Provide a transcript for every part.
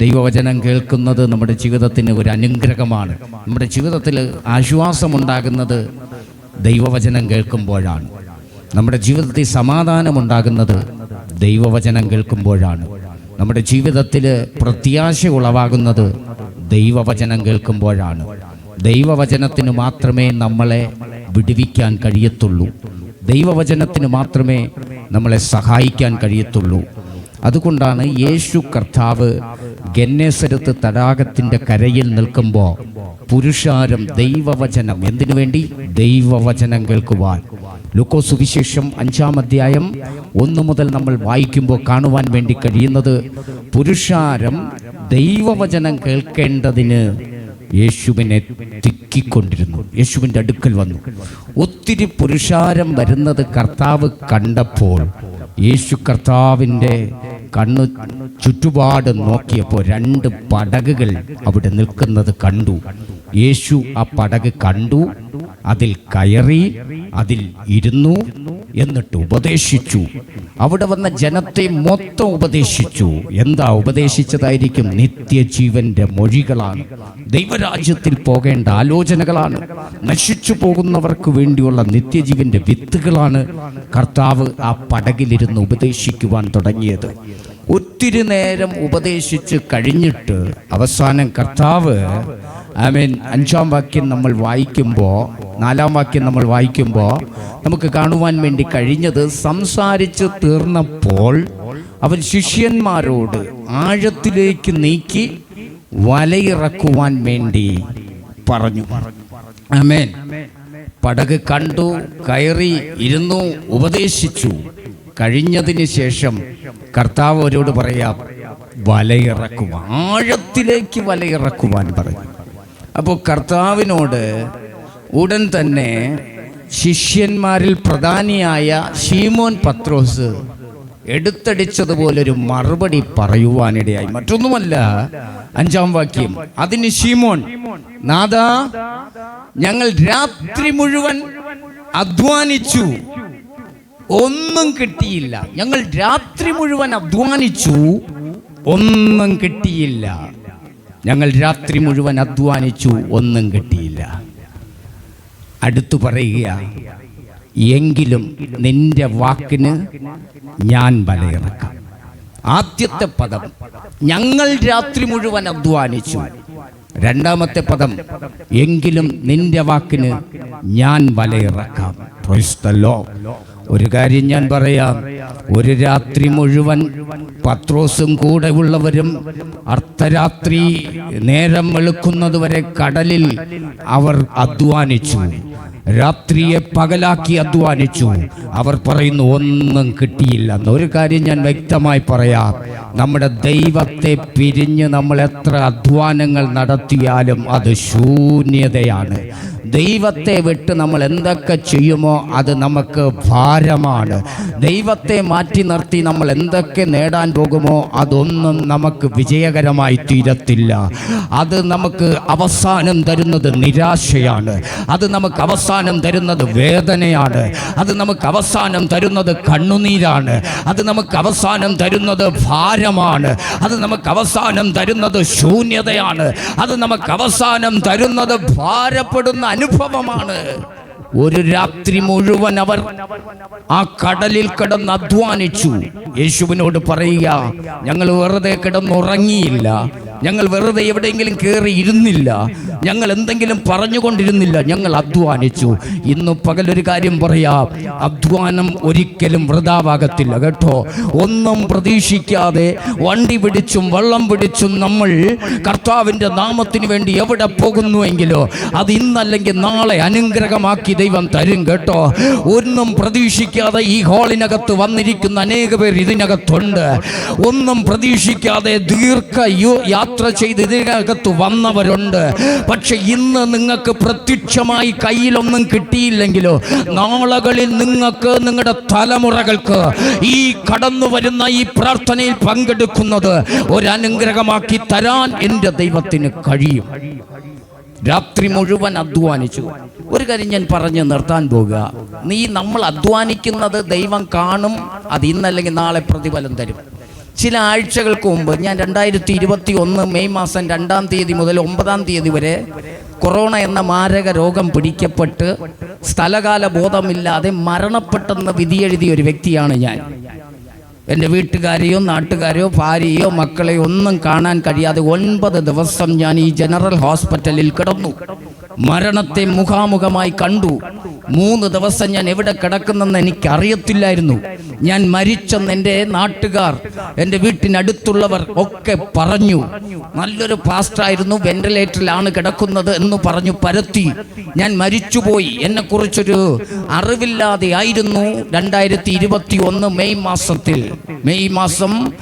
ദൈവവചനം കേൾക്കുന്നത് നമ്മുടെ ജീവിതത്തിന് ഒരു അനുഗ്രഹമാണ്. നമ്മുടെ ജീവിതത്തിൽ ആശ്വാസമുണ്ടാകുന്നത് ദൈവവചനം കേൾക്കുമ്പോഴാണ്. നമ്മുടെ ജീവിതത്തിൽ സമാധാനമുണ്ടാകുന്നത് ദൈവവചനം കേൾക്കുമ്പോഴാണ്. നമ്മുടെ ജീവിതത്തിൽ പ്രത്യാശ ഉളവാകുന്നത് ദൈവവചനം കേൾക്കുമ്പോഴാണ്. ദൈവവചനത്തിന് മാത്രമേ നമ്മളെ വിടുവിക്കാൻ കഴിയത്തുള്ളൂ. ദൈവവചനത്തിന് മാത്രമേ നമ്മളെ സഹായിക്കാൻ കഴിയത്തുള്ളൂ. അതുകൊണ്ടാണ് യേശു കർത്താവ് ഗന്നേസരത്ത് തടാകത്തിന്റെ കരയിൽ നിൽക്കുമ്പോൾ പുരുഷാരം ദൈവവചനം എന്തിനു വേണ്ടി? ദൈവവചനം കേൾക്കുവാൻ. ലുക്കോ സുവിശേഷം അഞ്ചാം അധ്യായം ഒന്നു മുതൽ നമ്മൾ വായിക്കുമ്പോൾ കാണുവാൻ വേണ്ടി കഴിയുന്നത് പുരുഷാരം ദൈവവചനം കേൾക്കേണ്ടതിന് യേശുവിനെ തിക്കിക്കൊണ്ടിരുന്നു. യേശുവിന്റെ അടുക്കൽ വന്നു. ഒത്തിരി പുരുഷാരം വരുന്നത് കർത്താവ് കണ്ടപ്പോൾ യേശു കർത്താവിന്റെ കണ്ണു ചുറ്റുപാട് നോക്കിയപ്പോൾ രണ്ട് പടകുകൾ അവിടെ നിൽക്കുന്നത് കണ്ടു. യേശു ആ പടക് കണ്ടു അതിൽ കയറി അതിൽ ഇരുന്നു എന്നിട്ട് ഉപദേശിച്ചു. അവിടെ വന്ന ജനത്തെ മൊത്തം ഉപദേശിച്ചു. എന്താ ഉപദേശിച്ചതായിരിക്കും? നിത്യജീവന്റെ മൊഴികളാണ്. ദൈവരാജ്യത്തിൽ പോകേണ്ട ആലോചനകളാണ്. നശിച്ചു പോകുന്നവർക്ക് വേണ്ടിയുള്ള നിത്യജീവന്റെ വിത്തുകളാണ് കർത്താവ് ആ പടകിലിരുന്ന് ഉപദേശിക്കുവാൻ തുടങ്ങിയത്. ഒത്തിരി നേരം ഉപദേശിച്ച് കഴിഞ്ഞിട്ട് അവസാനം കർത്താവ് ഐ മീൻ അഞ്ചാം വാക്യം നമ്മൾ വായിക്കുമ്പോൾ നാലാം വാക്യം നമ്മൾ വായിക്കുമ്പോൾ നമുക്ക് കാണുവാൻ വേണ്ടി കഴിഞ്ഞത് സംസാരിച്ച് തീർന്നപ്പോൾ അവൻ ശിഷ്യന്മാരോട് ആഴത്തിലേക്ക് നീക്കി വലയിറക്കുവാൻ വേണ്ടി പറഞ്ഞു. ആമേൻ. പടക് കണ്ടു കയറി ഇരുന്നു ഉപദേശിച്ചു. കഴിഞ്ഞതിന് ശേഷം കർത്താവ് അവരോട് പറയാം വലയിറക്കുവാൻ ആഴത്തിലേക്ക് വലയിറക്കുവാൻ പറഞ്ഞു. അപ്പോൾ കർത്താവിനോട് ഉടൻ തന്നെ ശിഷ്യന്മാരിൽ പ്രധാനിയായ ഷീമോൻ പത്രോസ് എടുത്തടിച്ചതുപോലൊരു മറുപടി പറയുവാനിടയായി. മറ്റൊന്നുമല്ല അഞ്ചാം വാക്യം അതിന് ഷീമോൻ നാദാ ഞങ്ങൾ രാത്രി മുഴുവൻ അധ്വാനിച്ചു ഒന്നും കിട്ടിയില്ല. ഞങ്ങൾ രാത്രി മുഴുവൻ അധ്വാനിച്ചു. ഒന്നും കിട്ടിയില്ല. ഞങ്ങൾ രാത്രി മുഴുവൻ അധ്വാനിച്ചു. ഒന്നും കിട്ടിയില്ല. അടുത്തു പറയുക എങ്കിലും നിന്റെ വാക്കിന് ഞാൻ വലയിറക്കാം ആദ്യത്തെ പദം ഞങ്ങൾ രാത്രി മുഴുവൻ അധ്വാനിച്ചു. രണ്ടാമത്തെ പദം എങ്കിലും നിന്റെ വാക്കിന് ഞാൻ വലയിറക്കാം. ഒരു കാര്യം ഞാൻ പറയാം. ഒരു രാത്രി മുഴുവൻ പത്രോസും കൂടെ ഉള്ളവരും അർദ്ധരാത്രി നേരം വെളുക്കുന്നതുവരെ കടലിൽ അവർ അധ്വാനിച്ചു. രാത്രിയെ പകലാക്കി അധ്വാനിച്ചു. അവർ പറയുന്നു ഒന്നും കിട്ടിയില്ല. ഒരു കാര്യം ഞാൻ വ്യക്തമായി പറയാം. നമ്മുടെ ദൈവത്തെ പിരിഞ്ഞ് നമ്മൾ എത്ര അധ്വാനങ്ങൾ നടത്തിയാലും അത് ശൂന്യതയാണ്. ദൈവത്തെ വിട്ട് നമ്മൾ എന്തൊക്കെ ചെയ്യുമോ അത് നമുക്ക് ഭാരമാണ്. ദൈവത്തെ മാറ്റി നിർത്തി നമ്മൾ എന്തൊക്കെ നേടാൻ പോകുമോ അതൊന്നും നമുക്ക് വിജയകരമായി തീരത്തില്ല. അത് നമുക്ക് അവസാനം തരുന്നത് നിരാശയാണ്. അത് നമുക്ക് അവസാനം തരുന്നത് വേദനയാണ്. അത് നമുക്ക് അവസാനം തരുന്നത് കണ്ണുനീരാണ്. അത് നമുക്ക് അവസാനം തരുന്നത് ഭാരമാണ് അത് നമുക്ക് അവസാനം തരുന്നത് ശൂന്യതയാണ്. അത് നമുക്ക് അവസാനം തരുന്നത് ഭാരപ്പെടുന്ന അനുഭവമാണ്. ഒരു രാത്രി മുഴുവൻ അവർ ആ കടലിൽ കിടന്ന് അധ്വാനിച്ചു. യേശുവിനോട് പറയുക ഞങ്ങൾ വെറുതെ കിടന്നുറങ്ങിയില്ല. ഞങ്ങൾ വെറുതെ എവിടെയെങ്കിലും കയറി ഇരുന്നില്ല. ഞങ്ങൾ എന്തെങ്കിലും പറഞ്ഞുകൊണ്ടിരുന്നില്ല. ഞങ്ങൾ അധ്വാനിച്ചു. ഇന്ന് പകലൊരു കാര്യം പറയാം. അധ്വാനം ഒരിക്കലും വൃതാവാകത്തില്ല കേട്ടോ. ഒന്നും പ്രതീക്ഷിക്കാതെ വണ്ടി പിടിച്ചും വള്ളം പിടിച്ചും നമ്മൾ കർത്താവിന്റെ നാമത്തിന് വേണ്ടി എവിടെ പോകുന്നുവെങ്കിലോ അത് ഇന്നല്ലെങ്കിൽ നാളെ അനുഗ്രഹമാക്കി ദൈവം തരും കേട്ടോ. ഒന്നും പ്രതീക്ഷിക്കാതെ ഈ ഹാളിനകത്ത് വന്നിരിക്കുന്ന അനേക പേർ ഇതിനകത്തുണ്ട്. ഒന്നും പ്രതീക്ഷിക്കാതെ ദീർഘ യാത്ര ചെയ്ത് ഇതിനകത്ത് വന്നവരുണ്ട്. പക്ഷെ ഇന്ന് നിങ്ങൾക്ക് പ്രത്യക്ഷമായി കയ്യിലൊന്നും കിട്ടിയില്ലെങ്കിലോ നാളുകളിൽ നിങ്ങൾക്ക് നിങ്ങളുടെ തലമുറകൾക്ക് ഈ കടന്നു വരുന്ന ഈ പ്രാർത്ഥനയിൽ പങ്കെടുക്കുന്നത് ഒരനുഗ്രഹമാക്കി തരാൻ എന്റെ ദൈവത്തിന് കഴിയും. രാത്രി മുഴുവൻ അധ്വാനിച്ചു. ഒരു കാര്യം ഞാൻ പറഞ്ഞ് നിർത്താൻ പോകുക. നീ നമ്മൾ അധ്വാനിക്കുന്നത് ദൈവം കാണും അത് ഇന്നല്ലെങ്കിൽ നാളെ പ്രതിഫലം തരും. ചില ആഴ്ചകൾക്ക് മുമ്പ് ഞാൻ രണ്ടായിരത്തി ഇരുപത്തി ഒന്ന് മെയ് മാസം രണ്ടാം തീയതി മുതൽ ഒമ്പതാം തീയതി വരെ കൊറോണ എന്ന മാരക രോഗം പിടിക്കപ്പെട്ട് സ്ഥലകാല ബോധമില്ലാതെ മരണപ്പെട്ടെന്ന് വിധിയെഴുതിയ ഒരു വ്യക്തിയാണ് ഞാൻ. എന്റെ വീട്ടുകാരെയോ നാട്ടുകാരെയോ ഭാര്യയോ മക്കളെയോ ഒന്നും കാണാൻ കഴിയാതെ ഒൻപത് ദിവസം ഞാൻ ഈ ജനറൽ ഹോസ്പിറ്റലിൽ കിടന്നു. മരണത്തെ മുഖാമുഖമായി കണ്ടു. മൂന്ന് ദിവസം ഞാൻ എവിടെ കിടക്കുന്നെന്ന് എനിക്കറിയത്തില്ലായിരുന്നു. ഞാൻ മരിച്ചെന്ന് എന്റെ നാട്ടുകാർ എന്റെ വീട്ടിനടുത്തുള്ളവർ ഒക്കെ പറഞ്ഞു. നല്ലൊരു പാസ്റ്റായിരുന്നു വെന്റിലേറ്ററിലാണ് കിടക്കുന്നത് എന്ന് പറഞ്ഞു പരത്തി. ഞാൻ മരിച്ചുപോയി. എന്നെക്കുറിച്ചൊരു അറിവില്ലാതെ ആയിരുന്നു രണ്ടായിരത്തി ഇരുപത്തി ഒന്ന് മെയ് മാസത്തിൽ. മെയ് മാസം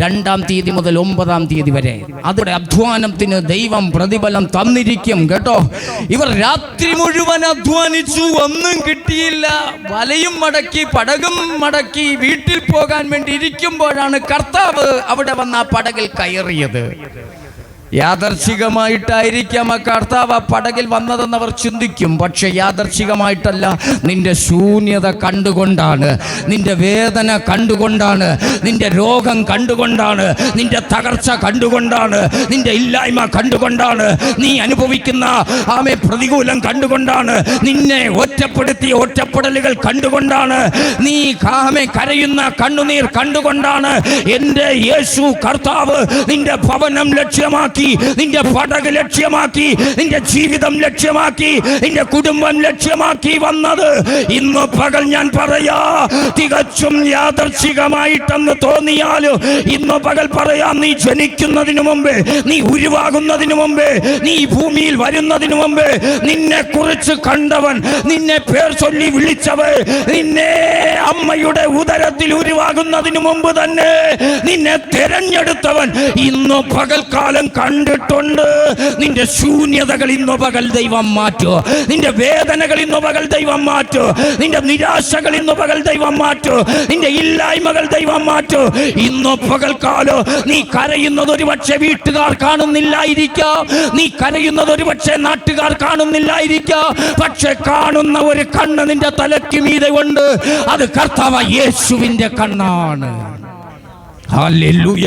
രണ്ടാം തീയതി മുതൽ ഒമ്പതാം തീയതി വരെ. അതിന്റെ അധ്വാനത്തിന് ദൈവം പ്രതിഫലം തന്നിരിക്കും കേട്ടോ. ഇവർ രാത്രി മുഴുവൻ അധ്വാനിച്ചു. ഒന്നും കിട്ടിയില്ല. വലയും മടക്കി പടകും മടക്കി വീട്ടിൽ പോകാൻ വേണ്ടി ഇരിക്കുമ്പോഴാണ് കർത്താവ് അവിടെ വന്ന ആ പടകിൽ കയറിയത്. യാദർശികമായിട്ടായിരിക്കാം ആ കർത്താവ് ആ പടകിൽ വന്നതെന്ന് അവർ ചിന്തിക്കും. പക്ഷെ യാദർശികമായിട്ടല്ല നിന്റെ ശൂന്യത കണ്ടുകൊണ്ടാണ് നിന്റെ വേദന കണ്ടുകൊണ്ടാണ് നിന്റെ രോഗം കണ്ടുകൊണ്ടാണ് നിന്റെ തകർച്ച കണ്ടുകൊണ്ടാണ് നിന്റെ ഇല്ലായ്മ കണ്ടുകൊണ്ടാണ് നീ അനുഭവിക്കുന്ന ആമെ പ്രതികൂലം കണ്ടുകൊണ്ടാണ് നിന്നെ ഒറ്റപ്പെടുത്തിയ ഒറ്റപ്പെടലുകൾ കണ്ടുകൊണ്ടാണ് നീ കാമെ കരയുന്ന കണ്ണുനീർ കണ്ടുകൊണ്ടാണ് എന്റെ യേശു കർത്താവ് നിന്റെ ഭവനം ലക്ഷ്യമാക്കി നിന്റെ പടക് ലക്ഷ്യമാക്കി നിന്റെ ജീവിതം ലക്ഷ്യമാക്കി നിന്റെ കുടുംബം ലക്ഷ്യമാക്കി വന്നത്. ഇന്ന് പകൽ ഞാൻ പറയാ തികച്ചും യാദർശികമായിട്ടെന്ന് തോന്നിയാലും ഇന്ന് പകൽ പറയാം നീ ജനിക്കുന്നതിന് മുമ്പേ നീ ഉരുവാകുന്നതിന് മുമ്പേ നീ ഭൂമിയിൽ വരുന്നതിന് മുമ്പേ നിന്നെ കുറിച്ച് കണ്ടവൻ നിന്നെ പേർ ചൊല്ലി വിളിച്ചവൻ നിന്നെ അമ്മയുടെ ഉദരത്തിൽ ഉരുവാകുന്നതിന് മുമ്പ് തന്നെ നിന്നെ തെരഞ്ഞെടുത്തവൻ ഇന്ന് പകൽക്കാലം കണ്ടിട്ടുണ്ട്. നിന്റെ ശൂന്യതകൾ ഇന്ന് പകൽ ദൈവം മാറ്റോ. നിന്റെ വേദനകൾ ഇന്ന് പകൽ ദൈവം മാറ്റോ. നിന്റെ നിരാശകൾ ഇന്ന് പകൽ ദൈവം മാറ്റോ. നിന്റെ ഇല്ലായ്മകൾ ദൈവം മാറ്റോ. ഇന്ന് പകൽക്കാലോ നീ കരയുന്നത് ഒരുപക്ഷെ വീട്ടുകാർ കാണുന്നില്ലായിരിക്കാം. നീ കരയുന്നത് ഒരുപക്ഷെ നാട്ടുകാർ കാണുന്നില്ലായിരിക്കാം. പക്ഷെ കാണുന്ന ഒരു കണ്ണ് നിന്റെ തലയ്ക്ക് മീതെ ഉണ്ട്. അത് കർത്താവ് യേശുവിന്റെ കണ്ണാണ്. ഹല്ലേലൂയ.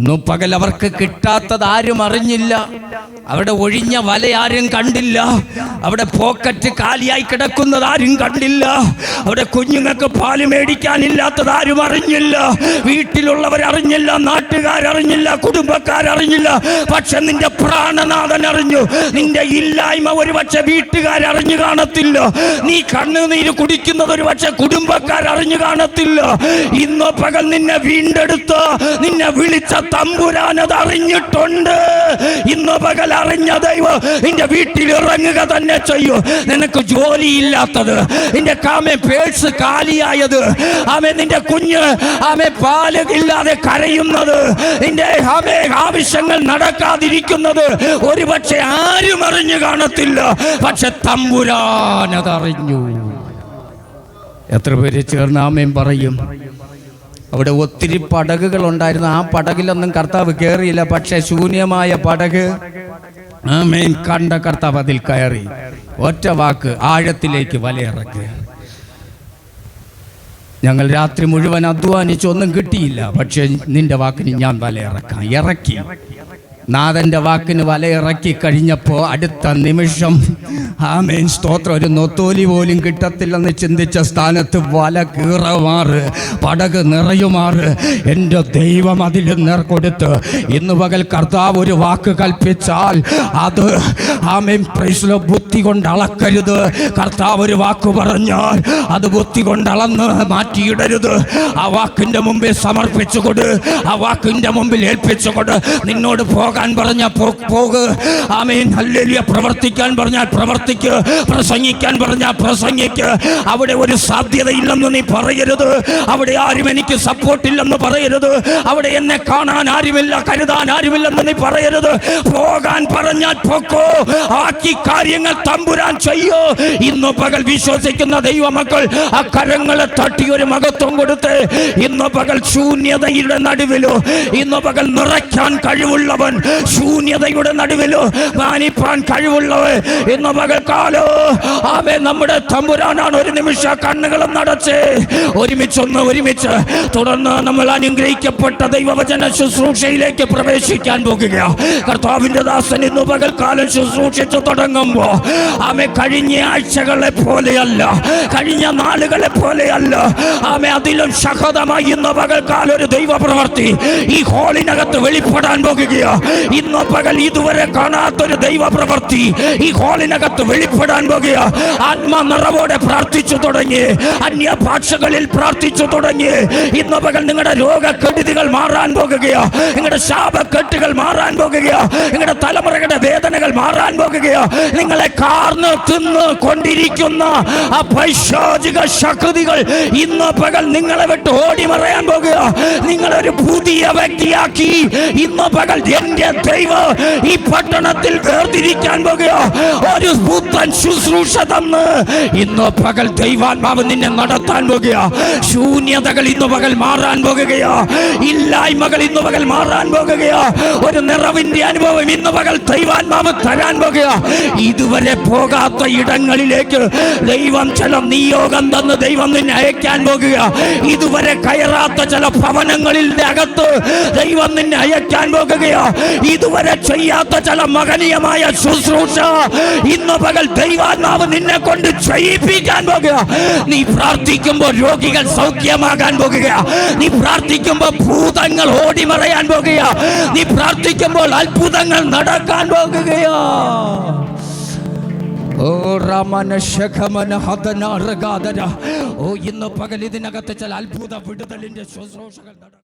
ഇന്നു പകൽ അവർക്ക് കിട്ടാത്തത് ആരും അറിഞ്ഞില്ല. അവിടെ ഒഴിഞ്ഞ വല ആരും കണ്ടില്ല. അവിടെ പോക്കറ്റ് കാലിയായി കിടക്കുന്നത് ആരും കണ്ടില്ല. അവിടെ കുഞ്ഞുങ്ങൾക്ക് പാൽ മേടിക്കാനില്ലാത്തത് ആരും അറിഞ്ഞില്ല. വീട്ടിലുള്ളവർ അറിഞ്ഞില്ല നാട്ടുകാരറിഞ്ഞില്ല കുടുംബക്കാരറിഞ്ഞില്ല. പക്ഷെ നിന്റെ പ്രാണനാഥൻ അറിഞ്ഞു. നിന്റെ ഇല്ലായ്മ ഒരു പക്ഷെ വീട്ടുകാരറിഞ്ഞു കാണത്തില്ല. നീ കണ്ണുനീര് കുടിക്കുന്നത് ഒരു പക്ഷെ കുടുംബക്കാരറിഞ്ഞു കാണത്തില്ല. ഇന്ന് പകൽ നിന്നെ വീണ്ടെടുത്ത് നിന്നെ വിളിച്ച തമ്പുരാനത് അറിഞ്ഞിട്ടുണ്ട്. ഇന്ന് പകൽ അറിഞ്ഞ ദൈവം നിന്റെ വീട്ടിൽ ഇറങ്ങുക തന്നെ ചെയ്യൂ. നിനക്ക് ജോലിയില്ലാത്തത്. നിന്റെ കാമെ പേഴ്സ് കാലിയായത്. ആമേ നിന്റെ കുഞ്ഞ് ആമെ പാൽ ഇല്ലാതെ കരയുന്നത്. നിന്റെ ആമേ ആവശ്യങ്ങൾ നടക്കാതിരിക്കുന്നത് ഒരുപക്ഷെ ആരും അറിഞ്ഞു കാണത്തില്ല. പക്ഷെ തമ്പുരാനത് അറിഞ്ഞു എത്ര പേര് ചേർന്ന് ആമയും പറയും? അവിടെ ഒത്തിരി പടകുകൾ ഉണ്ടായിരുന്നു. ആ പടകിലൊന്നും കർത്താവ് കയറിയില്ല പക്ഷെ ശൂന്യമായ പടക് ആമേൻ കണ്ട കർത്താവ് അതിൽ കയറി. ഒറ്റ വാക്ക് ആഴത്തിലേക്ക് വലയിറക്ക്. ഞങ്ങൾ രാത്രി മുഴുവൻ അധ്വാനിച്ചൊന്നും കിട്ടിയില്ല. പക്ഷെ നിന്റെ വാക്കിന് ഞാൻ വലയിറക്കാം. ഇറക്കി. നാഥന്റെ വാക്കിന് വലയിറക്കി കഴിഞ്ഞപ്പോൾ അടുത്ത നിമിഷം ആമേൻ സ്തോത്രം. ഒരു നൊത്തോലി പോലും കിട്ടത്തില്ലെന്ന് ചിന്തിച്ച സ്ഥാനത്ത് വല കീറമാറ് പടക് നിറയുമാറ്. എന്റെ ദൈവം അതിൽ നേർ കൊടുത്ത് ഇന്ന് പകൽ കർത്താവ് ഒരു വാക്ക് കൽപ്പിച്ചാൽ അത് ആമേൻ പ്രൈസ്ലോ ബുദ്ധി കൊണ്ട് അളക്കരുത്. കർത്താവ് ഒരു വാക്ക് പറഞ്ഞാൽ അത് ബുദ്ധി കൊണ്ട് അളന്ന് മാറ്റിയിടരുത്. ആ വാക്കിന്റെ മുമ്പിൽ സമർപ്പിച്ചു കൊട് ആ വാക്കിന്റെ മുമ്പിൽ ഏൽപ്പിച്ചു കൊട് നിന്നോട് പോകാൻ പറഞ്ഞ പോക്. ആമേൻ. ഹല്ലേലൂയ. പ്രവർത്തിക്കാൻ പറഞ്ഞാൽ പ്രവർത്തിക്ക്. പ്രസംഗിക്കാൻ പറഞ്ഞാൽ പ്രസംഗിക്ക്. അവിടെ ഒരു സാധ്യതയില്ലെന്ന് നീ പറയരുത്. അവിടെ ആരും എനിക്ക് സപ്പോർട്ടില്ലെന്ന് പറയരുത്. അവിടെ എന്നെ കാണാൻ ആരുമില്ല കരുതാൻ ആരുമില്ലെന്ന് നീ പറയരുത്. പോകാൻ പറഞ്ഞാൽ പൊക്കോ. ആക്കി കാര്യങ്ങൾ തമ്പുരാൻ ചെയ്യോ. ഇന്ന് പകൽ വിശ്വസിക്കുന്ന ദൈവമക്കൾ ആ കരങ്ങളെ തട്ടി ഒരു മഹത്വം കൊടുത്ത് ഇന്ന് പകൽ ശൂന്യതയുടെ നടുവിലോ ഇന്ന് പകൽ നിറയ്ക്കാൻ കഴിവുള്ളവൻ ശൂന്യതയുടെ നടുവിലോ മാനിപ്പാൻ കഴിവുള്ളവർ ഇന്ന് മകൾക്കാലോ. ആമേ നമ്മുടെ തമ്പുരാനാണ് ഒരു നിമിഷ കണ്ണുകളും നടച്ച് ഒരുമിച്ചൊന്ന് ഒരുമിച്ച് തുടർന്ന് നമ്മൾ അനുഗ്രഹിക്കപ്പെട്ട ദൈവവചന ശുശ്രൂഷയിലേക്ക് പ്രവേശിക്കാൻ പോകുക. കർത്താവിന്റെ ദാസൻ ഇന്ന് പകൽക്കാലം ശുശ്രൂഷിച്ചു തുടങ്ങുമ്പോ ആമേ കഴിഞ്ഞ ആഴ്ചകളെ പോലെയല്ല കഴിഞ്ഞ നാളുകളെ പോലെയല്ല ആമെ അതിലും ശഹതമായി ഇന്ന് പകൽക്കാലം ഒരു ദൈവ പ്രവർത്തി ഈ ഹോളിനകത്ത് വെളിപ്പെടാൻ പോകുകയാ. ഇന്ന് പകൽ ഇതുവരെ കാണാത്തൊരു ദൈവ പ്രവൃത്തി ഈ ഹോളിനകത്ത് വെളിപ്പെടാൻ പോകുക. ആത്മ നിറവോടെ പ്രാർത്ഥിച്ചു തുടങ്ങി. അന്യ ഭാഷകളിൽ പ്രാർത്ഥിച്ചു തുടങ്ങി. ഇന്ന് പകൽ നിങ്ങളുടെ രോഗക്കെടുതികൾ മാറാൻ പോകുകയോ നിങ്ങളുടെ ശാപക്കെട്ടുകൾ മാറാൻ പോകുകയോ നിങ്ങളുടെ തലമുറകളുടെ വേദനകൾ മാറാൻ പോകുകയോ നിങ്ങളെ കാർന്ന് തിന്ന് കൊണ്ടിരിക്കുന്ന ആ പൈശാചിക ശക്തികൾ ഇന്ന് പകൽ നിങ്ങളെ വിട്ട് ഓടി മറയാൻ പോകുക നിങ്ങളൊരു പുതിയ വ്യക്തിയാക്കി. ഇന്ന് പകൽ എന്റെ ദൈവം ഈ പട്ടണത്തിൽ വേർതിരിക്കാൻ പോകുകയോ ഒരു പുത്തൻ ശുശ്രൂഷ തന്ന് ഇന്ന് പകൽ ദൈവാത്മാവ് നിന്നെ നടത്താൻ പോകുകയോ ശൂന്യതകൾ ഇന്ന് പകൽ മാറാൻ പോകുകയോ. ഇല്ലായ്മകൾ ഇന്ന് പകൽ മാറാൻ പോകുകയോ. ഒരു നിറവിന്റെ അനുഭവം ഇന്ന് പകൽ ദൈവാത്മാവ് തരാൻ പോകുകയോ ഇതുവരെ പോകാത്ത ഇടങ്ങളിലേക്ക് ദൈവം ചില നിയോഗം തന്ന് ദൈവം നിന്നെ അയക്കാൻ പോകുക. ഇതുവരെ കയറാത്ത ചില ഭവനങ്ങളിൽ അകത്ത് ദൈവം നിന്നെ അയക്കാൻ പോകുകയാ. ഇതുവരെ ചെയ്യാത്ത ചില മകനീയമായ ശുശ്രൂഷ ഇന്ന് പകൽ ദൈവാത്മാവ് നിന്നെ കൊണ്ട് ചെയ്യിപ്പിക്കാൻ പോകുക. നീ പ്രാർത്ഥിക്കുമ്പോൾ രോഗികൾ സൗഖ്യമാകാൻ പോകുക. നീ പ്രാർത്ഥിക്കുമ്പോൾ ഭൂതങ്ങൾ ഓടിമറയാൻ പോകുക. നീ പ്രാർത്ഥിക്കുമ്പോൾ അത്ഭുതങ്ങൾ നടക്കാൻ പോകുകയാ. ഓ റമന ശഖമന ഹതന ഓ ഇന്ന് പകൽ ഇതിനകത്ത് ചില അത്ഭുത വിടുതലിന്റെ ശുശ്രൂഷകൾ നടക്കും.